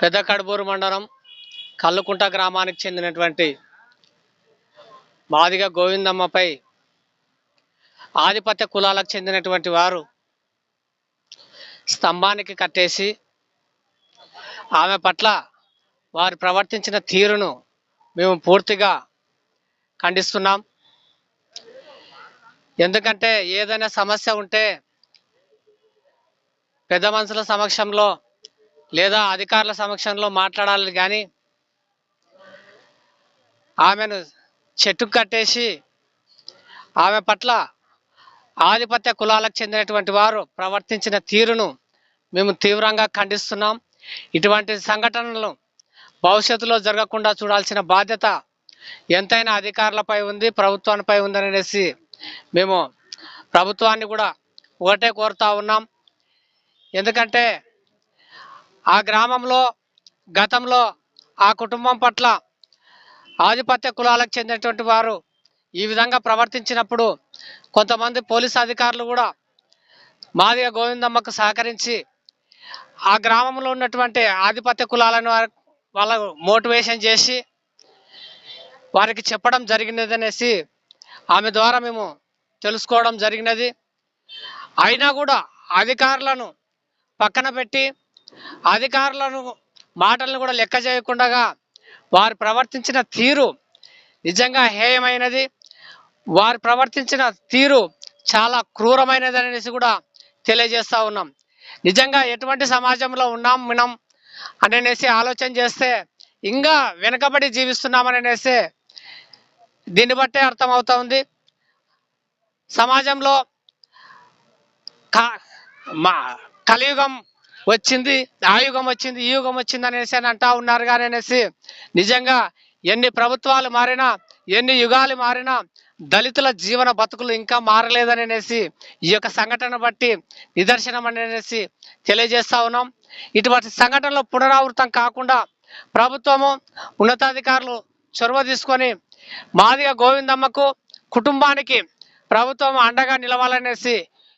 పెద్ద కడుపూరు మండలం కల్లుకుంట గ్రామానికి చెందినటువంటి మాదిగ గోవిందమ్మపై ఆధిపత్య కులాలకు చెందినటువంటి వారు స్తంభానికి కట్టేసి ఆమె పట్ల వారు ప్రవర్తించిన తీరును మేము పూర్తిగా ఖండిస్తున్నాం. ఎందుకంటే ఏదైనా సమస్య ఉంటే పెద్ద మనుషుల సమక్షంలో లేదా అధికారుల సమక్షంలో మాట్లాడాలి కానీ ఆమెను చెట్టుకు కట్టేసి ఆమె పట్ల ఆధిపత్య కులాలకు చెందినటువంటి వారు ప్రవర్తించిన తీరును మేము తీవ్రంగా ఖండిస్తున్నాం. ఇటువంటి సంఘటనలు భవిష్యత్తులో జరగకుండా చూడాల్సిన బాధ్యత ఎంతైనా అధికారులపై ఉంది ప్రభుత్వానిపై ఉందనేసి మేము ప్రభుత్వాన్ని కూడా ఒకటే కోరుతా ఉన్నాం. ఎందుకంటే ఆ గ్రామంలో గతంలో ఆ కుటుంబం పట్ల ఆధిపత్య కులాలకు చెందినటువంటి వారు ఈ విధంగా ప్రవర్తించినప్పుడు కొంతమంది పోలీస్ అధికారులు కూడా మాదిగ గోవిందమ్మకు సహకరించి ఆ గ్రామంలో ఉన్నటువంటి ఆధిపత్య కులాలను వారి- మోటివేషన్ చేసి వారికి చెప్పడం జరిగినదనేసి ఆమె ద్వారా మేము తెలుసుకోవడం జరిగినది. అయినా కూడా అధికారులను పక్కన పెట్టి అధికారులను మాటలను కూడా లెక్క చేయకుండా వారు ప్రవర్తించిన తీరు నిజంగా హేయమైనది. వారు ప్రవర్తించిన తీరు చాలా క్రూరమైనది అనేసి కూడా తెలియజేస్తూ ఉన్నాం. నిజంగా ఎటువంటి సమాజంలో ఉన్నాం మనం అనేసి ఆలోచన చేస్తే ఇంకా వెనుకబడి జీవిస్తున్నామని అనేసి దీన్ని బట్టే అర్థమవుతా ఉంది. సమాజంలో మా కలియుగం వచ్చింది ఆ యుగం వచ్చింది ఈ యుగం వచ్చింది అనేసి అని అంటా ఉన్నారు కానీ అనేసి నిజంగా ఎన్ని ప్రభుత్వాలు మారినా ఎన్ని యుగాలు మారినా దళితుల జీవన బతుకులు ఇంకా మారలేదని అనేసి ఈ యొక్క సంఘటన బట్టి నిదర్శనం అనేసి తెలియజేస్తా ఉన్నాం. ఇటువంటి సంఘటనలు పునరావృతం కాకుండా ప్రభుత్వము ఉన్నతాధికారులు చొరవ తీసుకొని మాదిగ గోవిందమ్మకు కుటుంబానికి ప్రభుత్వం అండగా నిలవాలనేసి